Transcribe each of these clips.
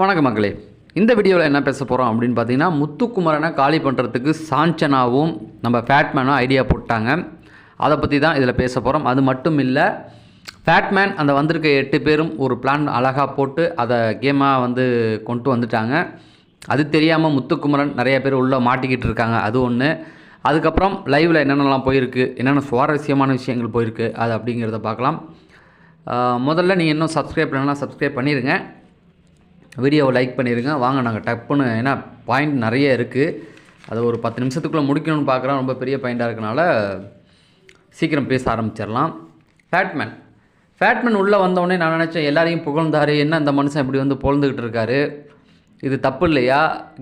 வணக்கம் மக்களே. இந்த வீடியோவில் என்ன பேச போகிறோம் அப்படின்னு பார்த்தீங்கன்னா முத்துக்குமரனை காலி பண்ணுறதுக்கு சாஞ்சனாவும் நம்ம ஃபேட்மேனும் ஐடியா போட்டாங்க. அதை பற்றி தான் இதில் பேச போகிறோம் அது மட்டும் இல்லை ஃபேட்மேன் அந்த வந்திருக்க எட்டு பேரும் ஒரு பிளான் அழகாக போட்டு அதை கேமாக வந்து கொண்டு வந்துட்டாங்க. அது தெரியாமல் முத்துக்குமரன் நிறைய பேர் உள்ளே மாட்டிக்கிட்டு இருக்காங்க. அது ஒன்று அதுக்கப்புறம் லைவில் என்னென்னலாம் போயிருக்கு என்னென்ன சுவாரஸ்யமான விஷயங்கள் போயிருக்கு அது அப்படிங்கிறத பார்க்கலாம். முதல்ல நீங்கள் இன்னும் சப்ஸ்கிரைப் பண்ணலாம் சப்ஸ்கிரைப் பண்ணிடுங்க வீடியோவை லைக் பண்ணிடுங்க வாங்க நாங்கள் டப்புன்னு ஏன்னா பாயிண்ட் நிறைய இருக்குது அதை ஒரு பத்து நிமிஷத்துக்குள்ளே முடிக்கணும்னு பார்க்குறோம் ரொம்ப பெரிய பாயிண்ட்டாக இருக்கனால சீக்கிரம் பேச ஆரம்பிச்சிடலாம். ஃபேட்மேன் ஃபேட்மேன் உள்ளே வந்தோடனே நான் நினச்சேன் எல்லாரையும் புகழ்ந்தார். என்ன இந்த மனுஷன் இப்படி வந்து புகழ்ந்துக்கிட்டு இருக்காரு? இது தப்பு இல்லையா?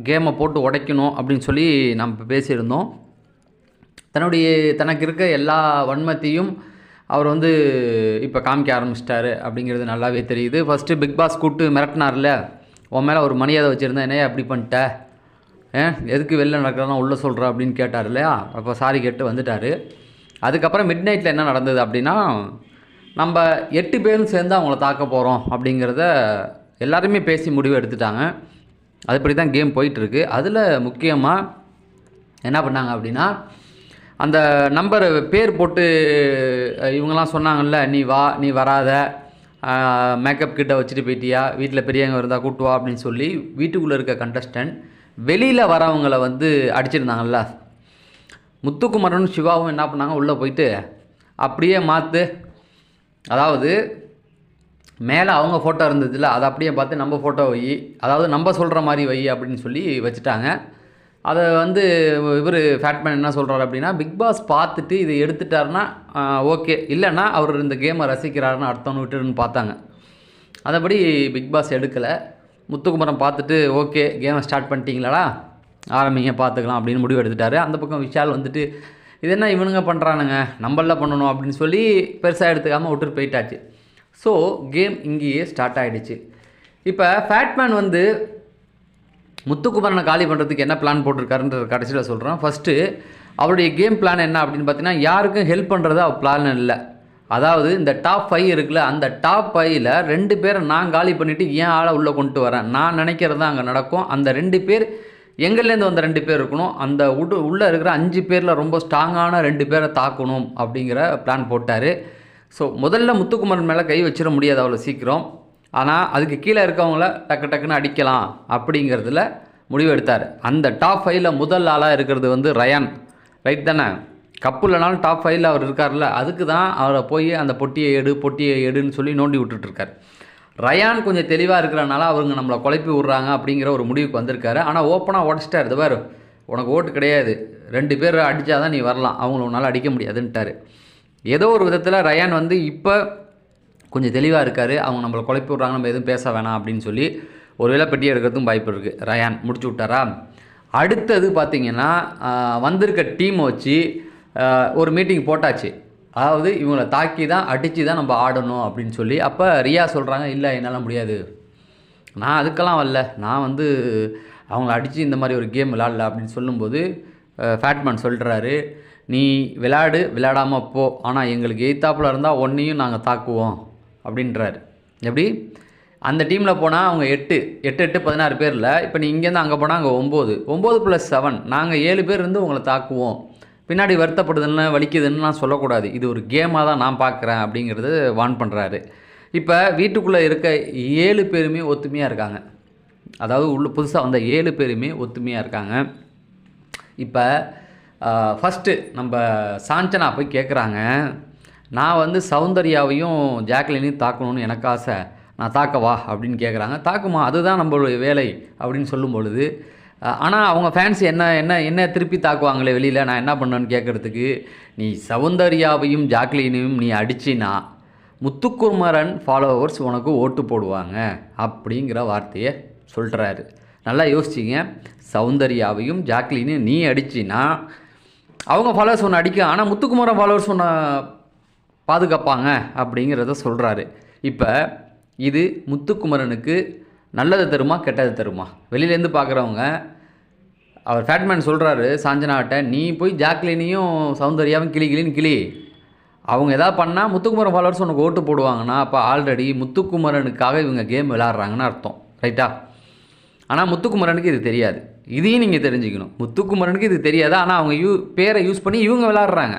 கேமை போட்டு உடைக்கணும் அப்படின்னு சொல்லி நம்ம பேசியிருந்தோம். தன்னுடைய தனக்கு இருக்க எல்லா வன்மத்தையும் அவர் வந்து இப்போ காமிக்க ஆரம்பிச்சிட்டாரு அப்படிங்கிறது நல்லாவே தெரியுது. ஃபஸ்ட்டு பிக் பாஸ் கூப்பிட்டு மிரட்டினார்ல? உன் மேலே ஒரு மரியாதை வச்சுருந்தேன் என்னையா அப்படி பண்ணிட்ட? ஏன் எதுக்கு வெளில நடக்கிறதெல்லாம் உள்ளே சொல்கிற அப்படின்னு கேட்டார் இல்லையா? அப்போ சாரி கேட்டு வந்துட்டார். அதுக்கப்புறம் மிட் நைட்டில் என்ன நடந்தது அப்படின்னா நம்ம எட்டு பேரும் சேர்ந்து அவங்கள தாக்க போகிறோம் அப்படிங்கிறத எல்லாருமே பேசி முடிவு எடுத்துட்டாங்க. அதுபடி தான் கேம் போயிட்டுருக்கு. அதில் முக்கியமாக என்ன பண்ணாங்க அப்படின்னா அந்த நம்பர் பேர் போட்டு இவங்கெல்லாம் சொன்னாங்கல்ல நீ வா நீ வராத மேக்கப் கிட்ட வச்சுட்டு போயிட்டியா? வீட்டில் பெரியவங்க இருந்தால் கூட்டு வா அப்படின்னு சொல்லி வீட்டுக்குள்ளே இருக்க கண்டஸ்டன்ட் வெளியில் வரவங்கள வந்து அடிச்சிருந்தாங்கல்ல. முத்துக்குமரனும் சிவாவும் என்ன பண்ணாங்க? உள்ளே போயிட்டு அப்படியே மாற்று அதாவது மேலே அவங்க ஃபோட்டோ இருந்ததில்ல அதை அப்படியே பார்த்து நம்ம ஃபோட்டோ வை அதாவது நம்ம சொல்கிற மாதிரி வை அப்படின்னு சொல்லி வச்சுட்டாங்க. அதை வந்து இவர் ஃபேட்மேன் என்ன சொல்கிறாரு அப்படின்னா பிக் பாஸ் பார்த்துட்டு இதை எடுத்துட்டாருன்னா ஓகே. இல்லைன்னா அவர் இந்த கேமை ரசிக்கிறாருன்னு அர்த்தம்னு விட்டுருன்னு பார்த்தாங்க. அதபடி பிக் பாஸ் எடுக்கலை. முத்துக்குமரம் பார்த்துட்டு ஓகே கேமை ஸ்டார்ட் பண்ணிட்டீங்களாடா? ஆரம்பிங்க பார்த்துக்கலாம் அப்படின்னு முடிவு எடுத்துட்டாரு. அந்த பக்கம் விஷால் வந்துட்டு இது என்ன இவனுங்க பண்ணுறானுங்க நம்மளில் பண்ணணும் அப்படின்னு சொல்லி பெருசாக எடுத்துக்காமல் விட்டுட்டு போயிட்டாச்சு. ஸோ கேம் இங்கேயே ஸ்டார்ட் ஆகிடுச்சு இப்போ ஃபேட்மேன் வந்து முத்துக்குமரனை காலி பண்ணுறதுக்கு என்ன பிளான் போட்டிருக்காருன்ற கடைசியில் சொல்கிறேன் ஃபஸ்ட்டு அவருடைய கேம் பிளான் என்ன அப்படின்னு பார்த்தீங்கன்னா யாருக்கும் ஹெல்ப் பண்ணுறது அவர் பிளான் இல்லை. அதாவது இந்த டாப் ஃபைவ் இருக்குல்ல அந்த டாப் ஃபைவ்ல ரெண்டு பேரை நான் காலி பண்ணிவிட்டு ஏன் ஆளை உள்ளே கொண்டு வரேன். நான் நினைக்கிறது தான் அங்கே நடக்கும். அந்த ரெண்டு பேர் எங்கள்லேருந்து வந்த ரெண்டு பேர் இருக்கணும். அந்த உடு உள்ளே இருக்கிற அஞ்சு பேரில் ரொம்ப ஸ்ட்ராங்கான ரெண்டு பேரை தாக்கணும் அப்படிங்கிற பிளான் போட்டார். ஸோ முதல்ல முத்துக்குமரன் மேலே கை வச்சிட முடியாது அவ்வளோ சீக்கிரம். ஆனால் அதுக்கு கீழே இருக்கவங்கள டக்கு டக்குன்னு அடிக்கலாம் அப்படிங்கிறதுல முடிவு எடுத்தார். அந்த டாப் ஃபைவ்ல முதல் ஆளாக இருக்கிறது வந்து ரயான். ரைட் தானே? கப்பு இல்லைனாலும் டாப் ஃபைவ்ல அவர் இருக்கார்ல அதுக்கு தான் அவரை போய் அந்த பொட்டியை எடு பொட்டியை எடுன்னு சொல்லி நோண்டி விட்டுட்ருக்கார். ரயான் கொஞ்சம் தெளிவாக இருக்கிறனால அவங்க நம்மளை குழப்பி விட்றாங்க அப்படிங்கிற ஒரு முடிவுக்கு வந்திருக்காரு. ஆனால் ஓப்பனாக உடச்சிட்டார். இது பாரு உனக்கு ஓட்டு கிடையாது. ரெண்டு பேர் அடித்தாதான் நீ வரலாம். அவங்கள உன்னால் அடிக்க முடியாதுன்ட்டார். ஏதோ ஒரு விதத்தில் ரயான் வந்து இப்போ கொஞ்சம் தெளிவாக இருக்கார். அவங்க நம்மளை குழப்பி விட்றாங்க நம்ம எதுவும் பேச வேணாம் அப்படின்னு சொல்லி ஒருவேளை பெட்டி எடுக்கிறதுக்கும் வாய்ப்பு இருக்குது ரயான் முடிச்சு விட்டாரா? அடுத்தது பார்த்திங்கன்னா வந்திருக்க டீமை வச்சு ஒரு மீட்டிங் போட்டாச்சு. அதாவது இவங்களை தாக்கி தான் அடித்து தான் நம்ம ஆடணும் அப்படின்னு சொல்லி. அப்போ ரியா சொல்கிறாங்க இல்லை என்னால் முடியாது. நான் அதுக்கெல்லாம் வரல. நான் வந்து அவங்கள அடித்து இந்த மாதிரி ஒரு கேம் விளாடல அப்படின்னு சொல்லும்போது ஃபேட்மேன் சொல்கிறாரு நீ விளையாடு விளையாடாமல் போ. ஆனால் எங்களுக்கு எய்த்தாப்பில் இருந்தால் ஒன்றையும் நாங்கள் தாக்குவோம். அப்படின்றாரு. எப்படி? அந்த டீமில் போனால் அவங்க எட்டு எட்டு எட்டு பதினாறு பேரில் இப்போ நீ இங்கேருந்து அங்கே போனால் அங்கே ஒம்பது. ஒம்பது ப்ளஸ் செவன் நாங்கள் ஏழு பேர் இருந்து உங்களை தாக்குவோம். பின்னாடி வருத்தப்படுதுன்னு வலிக்குதுன்னுலாம் சொல்லக்கூடாது. இது ஒரு கேமாக தான் நான் பார்க்குறேன் அப்படிங்கிறது வான் பண்ணுறாரு இப்போ வீட்டுக்குள்ளே இருக்க ஏழு பேருமே ஒத்துமையாக இருக்காங்க. அதாவது உள்ள புதுசாக வந்த ஏழு பேருமே ஒத்துமையாக இருக்காங்க. இப்போ ஃபஸ்ட்டு நம்ம சாஞ்சனா போய் கேட்குறாங்க நான் வந்து சௌந்தர்யாவையும் ஜாக்லினையும் தாக்கணும்னு எனக்கு ஆசை. நான் தாக்கவா அப்படின்னு கேட்குறாங்க தாக்குமா? அதுதான் நம்மளுடைய வேலை அப்படின்னு சொல்லும் பொழுது ஆனால் அவங்க ஃபேன்ஸ் என்ன என்ன என்ன திருப்பி தாக்குவாங்களே வெளியில்? நான் என்ன பண்ணேன்னு கேட்குறதுக்கு நீ சௌந்தர்யாவையும் ஜாக்லினையும் நீ அடிச்சினா முத்துக்குமரன் ஃபாலோவர்ஸ் உனக்கு ஓட்டு போடுவாங்க அப்படிங்கிற வார்த்தையை சொல்கிறாரு நல்லா யோசிச்சிங்க. சௌந்தர்யாவையும் ஜாக்லினையும் நீ அடிச்சினா அவங்க ஃபாலோவர்ஸ் ஒன்று அடிக்க ஆனால் முத்துக்குமரன் ஃபாலோவர்ஸ் ஒன்று பாதுகாப்பாங்க அப்படிங்கிறத சொல்கிறாரு இப்போ இது முத்துக்குமரனுக்கு நல்லது தருமா கெட்டது தருமா? வெளியிலேருந்து பார்க்குறவங்க அவர் ஃபேட்மேன் சொல்கிறாரு சாஞ்சனாவிட்ட நீ போய் ஜாக்லினையும் சௌந்தர்யாவும் கிளி கிளின்னு கிளி. அவங்க எதாவது பண்ணால் முத்துக்குமரன் ஃபாலோவர்ஸ் உனக்கு ஓட்டு போடுவாங்கன்னா அப்போ ஆல்ரெடி முத்துக்குமரனுக்காக இவங்க கேம் விளாட்றாங்கன்னு அர்த்தம். ரைட்டா ஆனால் முத்துக்குமரனுக்கு இது தெரியாது. இதையும் நீங்கள் தெரிஞ்சுக்கணும். முத்துக்குமரனுக்கு இது தெரியாது. ஆனால் அவங்க யூ பேரை யூஸ் பண்ணி இவங்க விளாட்றாங்க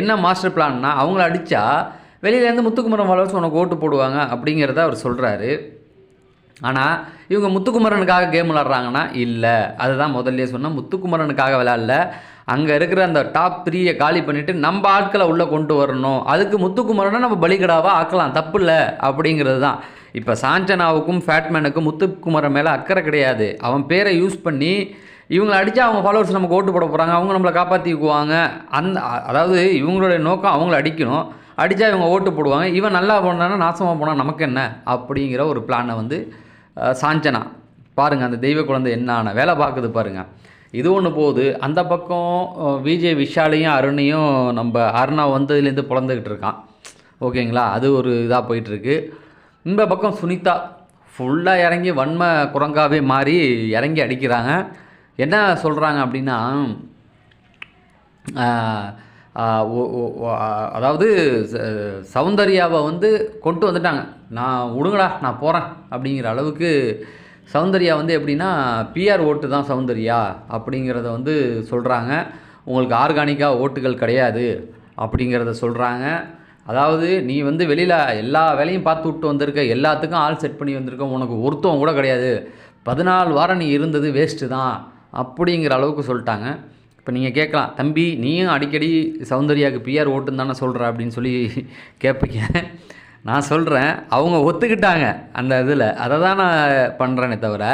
என்ன மாஸ்டர் பிளான்னா அவங்கள அடித்தா வெளியிலேருந்து முத்துக்குமரன் ஃபாலோவர்ஸ் உனக்கு ஓட்டு போடுவாங்க அப்படிங்கிறத அவர் சொல்கிறாரு ஆனால் இவங்க முத்துக்குமரனுக்காக கேம் விளாட்றாங்கன்னா இல்லை. அதுதான் முதல்ல சொன்னால் முத்துக்குமரனுக்காக விளாட்ல. அங்கே இருக்கிற அந்த டாப் த்ரீயை காலி பண்ணிவிட்டு நம்ம ஆட்களை உள்ளே கொண்டு வரணும். அதுக்கு முத்துக்குமரனை நம்ம பலிகடாவாக ஆக்கலாம். தப்பு இல்லை. அப்படிங்கிறது தான். இப்போ சாஞ்சனாவுக்கும் ஃபேட்மேனுக்கும் முத்துக்குமரன் மேலே அக்கறை கிடையாது. அவன் பேரை யூஸ் பண்ணி இவங்களை அடித்தா அவங்க ஃபாலோவர்ஸ் நமக்கு ஓட்டு போட போகிறாங்க அவங்க நம்மளை காப்பாற்றிக்குவாங்க அந்த அதாவது இவங்களுடைய நோக்கம் அவங்கள அடிக்கணும். அடித்தா இவங்க ஓட்டு போடுவாங்க. இவன் நல்லா போனானா நாசமாக போனால் நமக்கு என்ன? அப்படிங்கிற ஒரு பிளானை வந்து சாஞ்சனா. பாருங்கள் அந்த தெய்வ குழந்தை என்னான வேலை பார்க்குது பாருங்கள் இது ஒன்று போகுது. அந்த பக்கம் விஜய் விஷாலையும் அருணையும் நம்ம அருணா வந்ததுலேருந்து பிறந்துக்கிட்டு இருக்கான். ஓகேங்களா? அது ஒரு இதாக போயிட்டுருக்கு. இந்த பக்கம் சுனிதா ஃபுல்லாக இறங்கி வன்ம குரங்காவே மாறி இறங்கி அடிக்கிறாங்க. என்ன சொல்கிறாங்க அப்படின்னா அதாவது ச- சௌந்தர்யாவை வந்து கொண்டு வந்துட்டாங்க. நான் விடுங்கடா நான் போகிறேன் அப்படிங்கிற அளவுக்கு சௌந்தர்யா வந்து எப்படின்னா பிஆர் ஓட்டு தான் சௌந்தர்யா அப்படிங்கிறத வந்து சொல்கிறாங்க உங்களுக்கு ஆர்கானிக்காக ஓட்டுகள் கிடையாது அப்படிங்கிறத சொல்கிறாங்க அதாவது நீ வந்து வெளியில் எல்லா வேலையும் பார்த்து விட்டு வந்திருக்க எல்லாத்துக்கும் ஆள் செட் பண்ணி வந்திருக்க உனக்கு ஒருத்தவங்க கூட கிடையாது. பதினாலு வாரம் நீ இருந்தது வேஸ்ட்டு தான். அப்படிங்கிற அளவுக்கு சொல்லிட்டாங்க. இப்போ நீங்கள் கேட்கலாம் தம்பி நீயும் அடிக்கடி சௌந்தர்யாவுக்கு பிஆர் ஓட்டுன்னு தானே சொல்கிற அப்படின்னு சொல்லி கேட்பீங்க. நான் சொல்கிறேன் அவங்க ஒத்துக்கிட்டாங்க அந்த இதில். அதை தான் நான் பண்ணுறேனே தவிர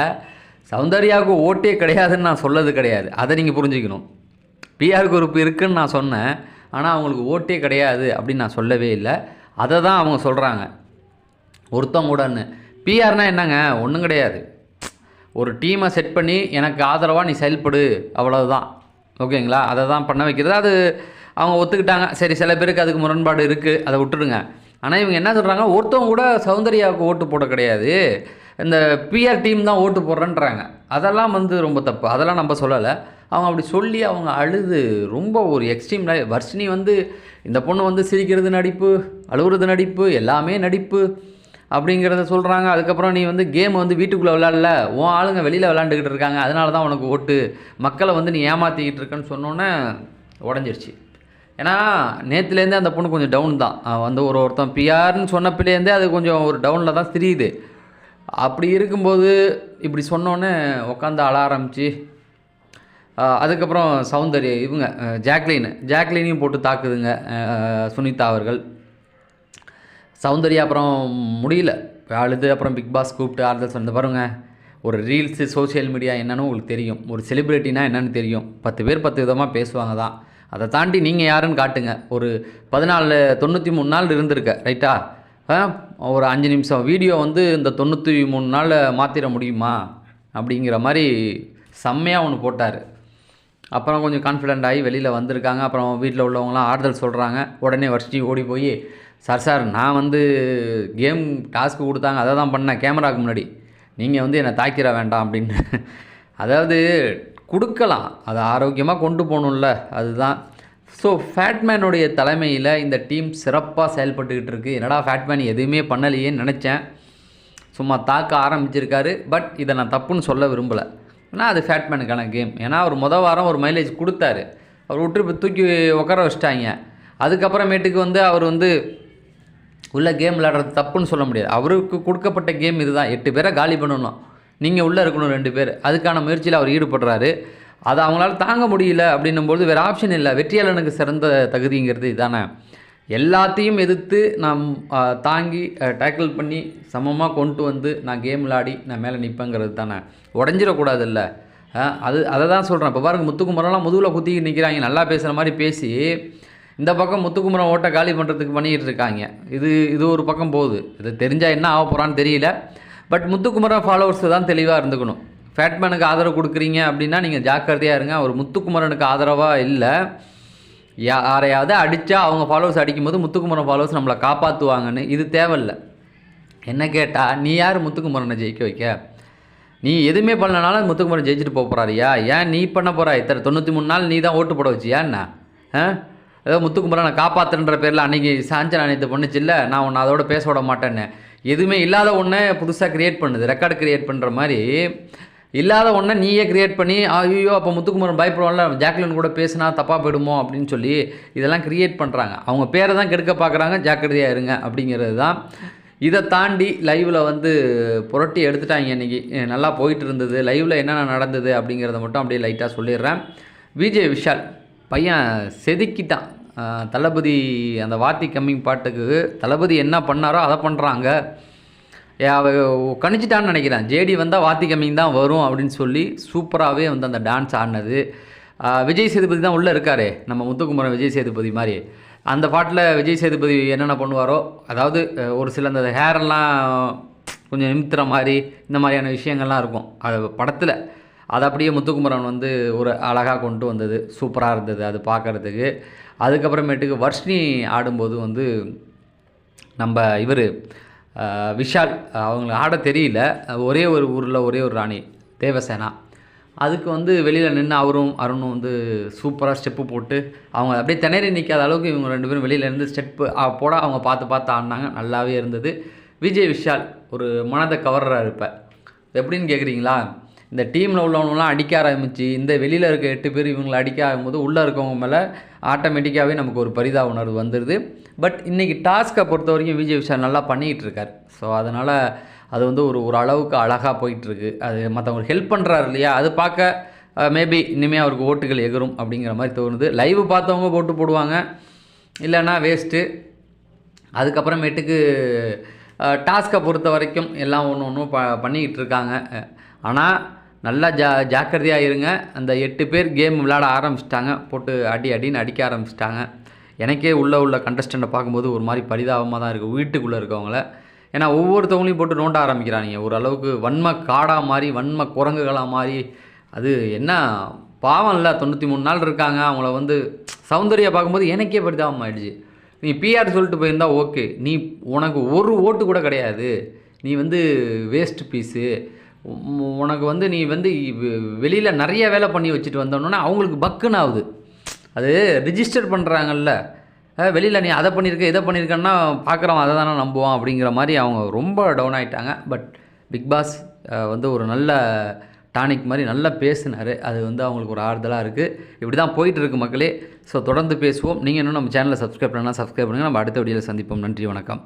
சௌந்தர்யாவுக்கு ஓட்டே கிடையாதுன்னு நான் சொல்லது கிடையாது. அதை நீங்கள் புரிஞ்சுக்கணும். பிஆர் குரூப் இருக்குன்னு நான் சொன்னேன் ஆனால் அவங்களுக்கு ஓட்டே கிடையாது அப்படின்னு நான் சொல்லவே இல்லை. அதை தான் அவங்க சொல்கிறாங்க ஒருத்தவங்க கூடன்னு. பிஆர்னால் என்னங்க? ஒன்றும் கிடையாது. ஒரு டீமை செட் பண்ணி எனக்கு ஆதரவாக நீ செயல்படு. அவ்வளவுதான். ஓகேங்களா? அதை தான் பண்ண வைக்கிறது. அது அவங்க ஒத்துக்கிட்டாங்க. சரி சில பேருக்கு அதுக்கு முரண்பாடு இருக்குது அதை விட்டுடுங்க ஆனால் இவங்க என்ன சொல்கிறாங்க ஒருத்தவங்க கூட சௌந்தர்யாவுக்கு ஓட்டு போட கிடையாது. இந்த பிஆர் டீம் தான் ஓட்டு போடுறேன்றாங்க. அதெல்லாம் வந்து ரொம்ப தப்பு. அதெல்லாம் நம்ம சொல்லலை. அவங்க அப்படி சொல்லி அவங்க அழுது. ரொம்ப ஒரு எக்ஸ்ட்ரீம் வர்ஷினி வந்து இந்த பொண்ணு வந்து சிரிக்கிறது நடிப்பு அழுகுறது நடிப்பு எல்லாமே நடிப்பு. அப்படிங்கிறத சொல்கிறாங்க அதுக்கப்புறம் நீ வந்து கேம் வந்து வீட்டுக்குள்ளே விளாடல உன் ஆளுங்க வெளியில் விளாண்டுக்கிட்டு இருக்காங்க. அதனால தான் உனக்கு ஓட்டு. மக்களை வந்து நீ ஏமாற்றிக்கிட்டு இருக்கேன்னு சொன்னோன்னே உடஞ்சிருச்சு. ஏன்னா நேற்றுலேருந்தே அந்த பொண்ணு கொஞ்சம் டவுன் தான். வந்து ஒரு ஒருத்தன் பிஆர்னு சொன்னப்பிலேருந்தே அது கொஞ்சம் ஒரு டவுனில் தான் தெரியுது அப்படி இருக்கும்போது இப்படி சொன்னோன்னே உட்காந்து அழ ஆரம்பிச்சு. அதுக்கப்புறம் சௌந்தர்யா இவங்க அஹ் ஜாக்லின். ஜாக்லினையும் போட்டு தாக்குதுங்க சுனிதா அவர்கள். சௌந்தர்யா அப்புறம் முடியல. அழுது அப்புறம் பிக் பாஸ் கூப்பிட்டு ஆறுதல் சொன்ன பாருங்கள் ஒரு ரீல்ஸு சோஷியல் மீடியா என்னன்னு உங்களுக்கு தெரியும். ஒரு செலிப்ரிட்டினா என்னென்னு தெரியும். பத்து பேர் பத்து விதமாக பேசுவாங்க தான். அதை தாண்டி நீங்கள் யாருன்னு காட்டுங்க. ஒரு பதினாலு தொண்ணூற்றி மூணு நாள் இருந்திருக்க ரைட்டா ஒரு அஞ்சு நிமிஷம். வீடியோ வந்து இந்த தொண்ணூற்றி மூணு நாளில் மாற்றிட முடியுமா? அப்படிங்கிற மாதிரி செம்மையாக ஒன்று போட்டார். அப்புறம் கொஞ்சம் கான்ஃபிடென்ட் ஆகி வெளியில் வந்திருக்காங்க. அப்புறம் வீட்டில் உள்ளவங்களாம் ஆறுதல் சொல்கிறாங்க உடனே வர்ஷினி ஓடி போய் சார் சார் நான் வந்து கேம் டாஸ்க்கு கொடுத்தாங்க அதை தான் பண்ணேன் கேமராவுக்கு முன்னாடி. நீங்கள் வந்து என்னை தாக்கிற வேண்டாம் அப்படின்னு. அதாவது கொடுக்கலாம். அதை ஆரோக்கியமாக கொண்டு போகணும்ல அதுதான். ஸோ ஃபேட்மேனுடைய தலைமையில் இந்த டீம் சிறப்பாக செயல்பட்டுக்கிட்டு இருக்குது என்னடா ஃபேட்மேன் எதுவுமே பண்ணலையேன்னு நினச்சேன். சும்மா தாக்க ஆரம்பிச்சிருக்காரு. பட் இதை நான் தப்புன்னு சொல்ல விரும்பலை. ஏன்னா அது ஃபேட்மேனுக்கான கேம். ஏன்னா அவர் மொதல் வாரம் ஒரு மைலேஜ் கொடுத்தாரு. அவர் விட்டு இப்போ தூக்கி உட்கார வச்சிட்டாங்க. அதுக்கப்புறமேட்டுக்கு வந்து அவர் வந்து உள்ளே கேம் விளாடுறது தப்புன்னு சொல்ல முடியாது. அவருக்கு கொடுக்கப்பட்ட கேம் இதுதான். எட்டு பேரை காலி பண்ணணும். நீங்கள் உள்ளே இருக்கணும் ரெண்டு பேர். அதுக்கான முயற்சியில் அவர் ஈடுபடுறாரு. அதை அவங்களால தாங்க முடியல அப்படின்னும்போது வேறு ஆப்ஷன் இல்லை. வெற்றியாளனுக்கு சிறந்த தகுதிங்கிறது இதானே. எல்லாத்தையும் எதிர்த்து நான் தாங்கி டேக்கிள் பண்ணி சமமாக கொண்டு வந்து நான் கேம் விளாடி நான் மேலே நிற்பேங்கிறது தானே. உடஞ்சிடக்கூடாது இல்லை அது அதை தான் சொல்கிறேன் இப்போ பாருங்கள் முத்துக்குமரெல்லாம் முதுகில் குத்திக்கிட்டு நிற்கிறாங்க நல்லா பேசுகிற மாதிரி பேசி இந்த பக்கம் முத்துக்குமரன் ஓட்டை காலி பண்ணுறதுக்கு பண்ணிக்கிட்டு இருக்காங்க இது இது ஒரு பக்கம் போகுது. இது தெரிஞ்சால் என்ன ஆக போகிறான்னு தெரியல. பட் முத்துக்குமரன் ஃபாலோவர்ஸ் தான் தெளிவாக இருந்துக்கணும். ஃபேட்மேனுக்கு ஆதரவு கொடுக்குறீங்க அப்படின்னா நீங்கள் ஜாக்கிரதையாக இருங்க. அவர் முத்துக்குமரனுக்கு ஆதரவாக இல்லை. யாரையாவது அடித்தா அவங்க ஃபாலோவர்ஸ் அடிக்கும்போது முத்துக்குமரன் ஃபாலோவர்ஸ் நம்மளை காப்பாற்றுவாங்கன்னு இது தேவையில்ல. என்ன கேட்டால் நீ யார் முத்துக்குமரனை ஜெயிக்க வைக்க? நீ எதுவுமே பண்ணனாலும் முத்துக்குமரன் ஜெயிச்சுட்டு போக போகிறாரியா ஏன் நீ பண்ண போகிறா இத்தனை தொண்ணூற்றி மூணு நாள் நீ தான் ஓட்டு போட வச்சியா என்ன? ஆ? ஏதோ முத்துக்குமரனை காப்பாற்றுன்ற பேரில் அன்றைக்கி சாஞ்சன் அனைத்து பண்ணுச்சு பண்ணுச்சுல்ல நான் உன்னை அதோட பேச விட மாட்டேன்னு. எதுவுமே இல்லாத ஒன்றை புதுசாக க்ரியேட் பண்ணுது ரெக்கார்டு க்ரியேட் பண்ணுற மாதிரி. இல்லாத ஒன்றை நீயே க்ரியேட் பண்ணி ஐயோ அப்போ முத்துக்குமரன் பயப்படுவான்ல ஜாக்லின் கூட பேசினா தப்பாக போயிடுமோ அப்படின்னு சொல்லி இதெல்லாம் க்ரியேட் பண்ணுறாங்க அவங்க பேரை தான் கெடுக்க பார்க்குறாங்க ஜாக்கிரதையாக இருங்க அப்படிங்கிறது தான். இதை தாண்டி லைவில் வந்து புரட்டி எடுத்துட்டாங்க இன்றைக்கி நல்லா போயிட்டு இருந்தது. லைவில் என்னென்ன நடந்தது அப்படிங்கிறத மட்டும் அப்படியே லைட்டாக சொல்லிடுறேன். விஜய் விஷால். பையன் செதுக்கிட்டான். தளபதி அந்த வாத்தி கம்மிங் பாட்டுக்கு தளபதி என்ன பண்ணாரோ அதை பண்ணுறாங்க கணிச்சிட்டான்னு நினைக்கிறேன். ஜேடி வந்தால் வாத்தி கம்மிங் தான் வரும் அப்படின்னு சொல்லி சூப்பராகவே வந்து அந்த டான்ஸ் ஆடினது. விஜய் சேதுபதி தான் உள்ளே இருக்காரே நம்ம முத்துக்குமரன் விஜய் சேதுபதி மாதிரி. அந்த பாட்டில் விஜய் சேதுபதி என்னென்ன பண்ணுவாரோ அதாவது ஒரு சில அந்த ஹேரெல்லாம் கொஞ்சம் நிமித்துற மாதிரி இந்த மாதிரியான விஷயங்கள்லாம் இருக்கும். அது படத்தில். அதை அப்படியே முத்துக்குமரன் வந்து ஒரு அழகாக கொண்டு வந்தது. சூப்பராக இருந்தது அது பார்க்குறதுக்கு. அதுக்கப்புறமேட்டுக்கு வர்ஷினி ஆடும்போது வந்து நம்ம இவர் விஷால் அவங்களுக்கு ஆட தெரியல. ஒரே ஒரு ஊரில் ஒரே ஒரு ராணி தேவசேனா. அதுக்கு வந்து வெளியில் நின்று அவரும் அருணும் வந்து சூப்பராக ஸ்டெப்பு போட்டு அவங்க அப்படியே திணறி நிற்காத அளவுக்கு இவங்க ரெண்டு பேரும் வெளியிலேருந்து ஸ்டெப்பு போட அவங்க பார்த்து பார்த்து ஆடினாங்க. நல்லாவே இருந்தது. விஜய் விஷால் ஒரு மனதை கவர்றாரு இப்போ. எப்படின்னு கேட்குறீங்களா இந்த டீமில் உள்ளவங்களாம் அடிக்க ஆரம்பிச்சு இந்த வெளியில் இருக்க எட்டு பேர் இவங்களை அடிக்க ஆகும்போது உள்ளே இருக்கவங்க மேலே ஆட்டோமேட்டிக்காகவே நமக்கு ஒரு பரிதா உணர்வு வந்துடுது பட் இன்றைக்கி டாஸ்க்கை பொறுத்த வரைக்கும் விஜய் விஷால் நல்லா பண்ணிகிட்டு இருக்கார். ஸோ அதனால் அது வந்து ஒரு ஒரு அளவுக்கு அழகாக போயிட்டுருக்கு. அது மற்றவங்களுக்கு ஹெல்ப் பண்ணுறாரு இல்லையா? அது பார்க்க மேபி இனிமேல் அவருக்கு ஓட்டுகள் எகரும் அப்படிங்கிற மாதிரி தோணுது. லைவ் பார்த்தவங்க போட்டு போடுவாங்க. இல்லைன்னா வேஸ்ட்டு அதுக்கப்புறமேட்டுக்கு டாஸ்க்கை பொறுத்த வரைக்கும் எல்லாம் ஒன்று ஒன்றும் ப பண்ணிக்கிட்டு இருக்காங்க. ஆனால் நல்லா ஜா ஜாக்கிரதையாக இருங்க. அந்த எட்டு பேர் கேம் விளையாட ஆரம்பிச்சிட்டாங்க. போட்டு அடி அடின்னு அடிக்க ஆரம்பிச்சிட்டாங்க. எனக்கே உள்ளே உள்ள கண்டஸ்டண்ட்டை பார்க்கும்போது ஒரு மாதிரி பரிதாபமாக தான் இருக்குது வீட்டுக்குள்ளே இருக்கவங்கள. ஏன்னா ஒவ்வொருத்தவங்களையும் போட்டு நோண்ட ஆரம்பிக்கிறாங்க ஓரளவுக்கு வன்ம காடாக மாதிரி வன்ம குரங்குகளாக மாதிரி. அது என்ன? பாவம் இல்லை. தொண்ணூற்றி மூணு நாள் இருக்காங்க. அவங்கள வந்து சௌந்தர்யா பார்க்கும்போது எனக்கே பரிதாபம் ஆயிடுச்சு. நீ பிஆர் சொல்லிட்டு போயிருந்தா ஓகே நீ உனக்கு ஒரு ஓட்டு கூட கிடையாது. நீ வந்து வேஸ்ட் பீஸு உனக்கு வந்து நீ வந்து வெளியில் நிறைய வேலை பண்ணி வச்சுட்டு வந்தோன்னா அவங்களுக்கு பக்குன்னு ஆகுது. அது ரிஜிஸ்டர் பண்ணுறாங்கல்ல வெளியில் நீ அதை பண்ணியிருக்க இதை பண்ணியிருக்கன்னா பார்க்குறவன் அதை தானே நம்புவான் அப்படிங்கிற மாதிரி அவங்க ரொம்ப டவுன் ஆகிட்டாங்க பட் பிக் பாஸ் வந்து ஒரு நல்ல டானிக் மாதிரி நல்லா பேசினார். அது வந்து அவங்களுக்கு ஒரு ஆறுதலாக இருக்குது இப்படி தான் போயிட்டு இருக்கு மக்களே. ஸோ தொடர்ந்து பேசுவோம். நீங்கள் இன்னும் நம்ம சேனலை சப்ஸ்கிரைப் பண்ணலாம் சப்ஸ்கிரைப் பண்ணுங்கள் நம்ம அடுத்த வீடியோவில் சந்திப்போம். நன்றி வணக்கம்.